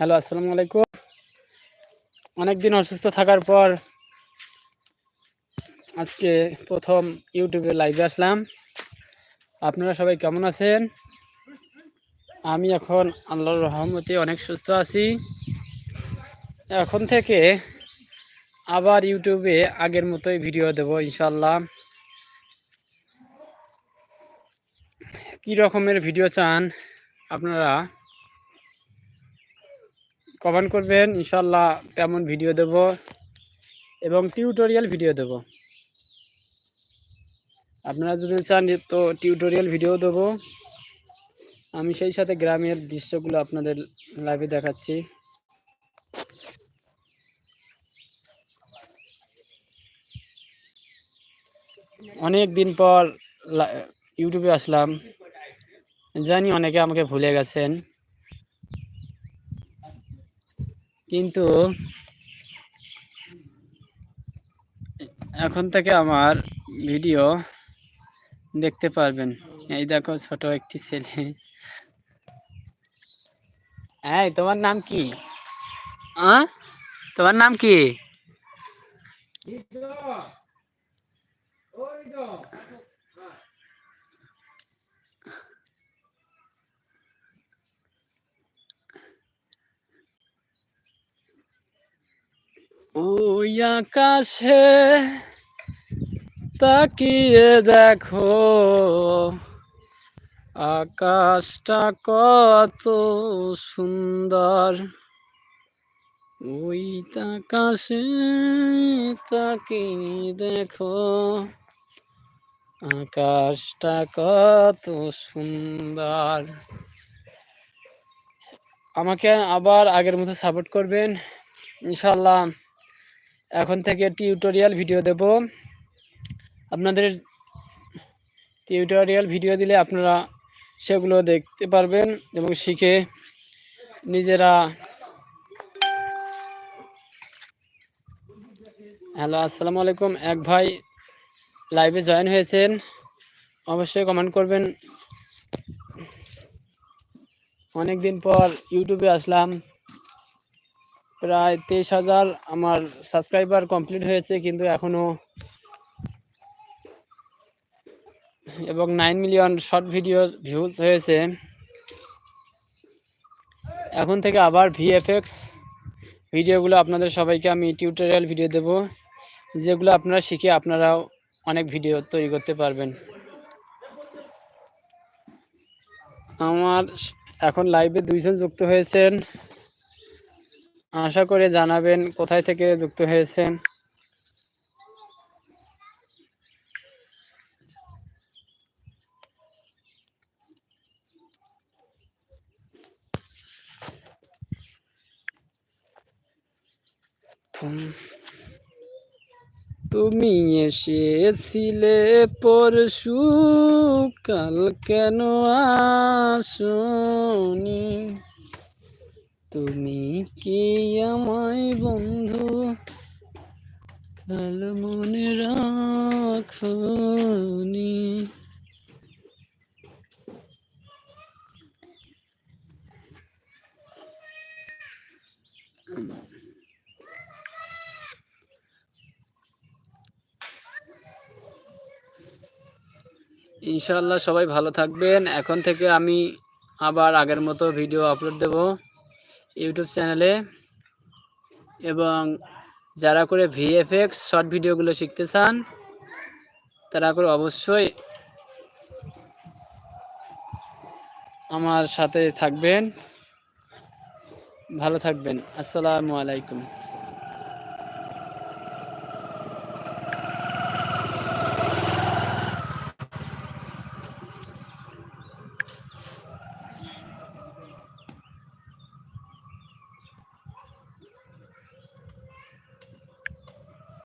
Hello, আসসালামু আলাইকুম। অনেকদিন অসুস্থ থাকার পর আজকে প্রথম ইউটিউবে লাইভে আসলাম। আপনারা সবাই কেমন আছেন? আমি এখন আল্লাহর রহমতে অনেক সুস্থ আছি। এখন থেকে আবার ইউটিউবে আগের মতোই ভিডিও দেব ইনশাল্লাহ কী রকমের ভিডিও চান আপনারা? কমেন্ট করবেন ইনশাল্লাহ তেমন ভিডিও দেব এবং টিউটোরিয়াল ভিডিও দেব। আপনারা যদি চান তো টিউটোরিয়াল ভিডিও দেব। আমি সেই সাথে গ্রামের দৃশ্যগুলো আপনাদের লাইভে দেখাচ্ছি। অনেক দিন পর ইউটিউবে আসলাম। জানি অনেকে আমাকে ভুলে গেছেন। কিন্তু এখন থেকে আমার ভিডিও দেখতে পারবেন। এই দেখো ছোট একটি ছেলে। হ্যাঁ তোমার নাম কি? তোমার নাম কি? ওই আকাশে তাকিয়ে দেখো, আকাশটা কত সুন্দর। ওই আকাশে তাকিয়ে দেখো, আকাশটা কত সুন্দর। আমাকে আবার আগের মতো সাপোর্ট করবেন। ইনশাল্লাহ এখন থেকে টিউটোরিয়াল ভিডিও দেব। আপনাদের টিউটোরিয়াল ভিডিও দিলে আপনারা সেগুলো দেখতে পারবেন এবং শিখে নিজেরা হ্যালো, আসসালামু আলাইকুম। এক ভাই লাইভে জয়েন হয়েছেন। অবশ্যই কমেন্ট করবেন। অনেক দিন পর ইউটিউবে আসলাম। প্রায় তেইশ হাজার আমার সাবস্ক্রাইবার কমপ্লিট হয়েছে কিন্তু এখনও এবং nine million short video views হয়েছে। এখন থেকে আবার ভিএফএক্স ভিডিওগুলো আপনাদের সবাইকে আমি টিউটোরিয়াল ভিডিও দেব, যেগুলো আপনারা শিখে আপনারাও অনেক ভিডিও তৈরি করতে পারবেন। আমার এখন লাইভে দুইজন যুক্ত হয়েছেন। আশা করে জানাবেন কোথায় থেকে যুক্ত হয়েছেন। তুমি এসেছিলে পরশু কাল কেন আসনি? তুমি কি আমায় বন্ধু? কাল মনে রাখনি ইনশাল্লাহ সবাই ভালো থাকবেন। এখন থেকে আমি আবার আগের মতো ভিডিও আপলোড দেব। ইউটিউব চ্যানেলে এবং যারা করে ভিএফএক্স শর্ট ভিডিওগুলো শিখতে চান, তারা করে অবশ্যই আমার সাথে থাকবেন। ভালো থাকবেন। আসসালামু আলাইকুম।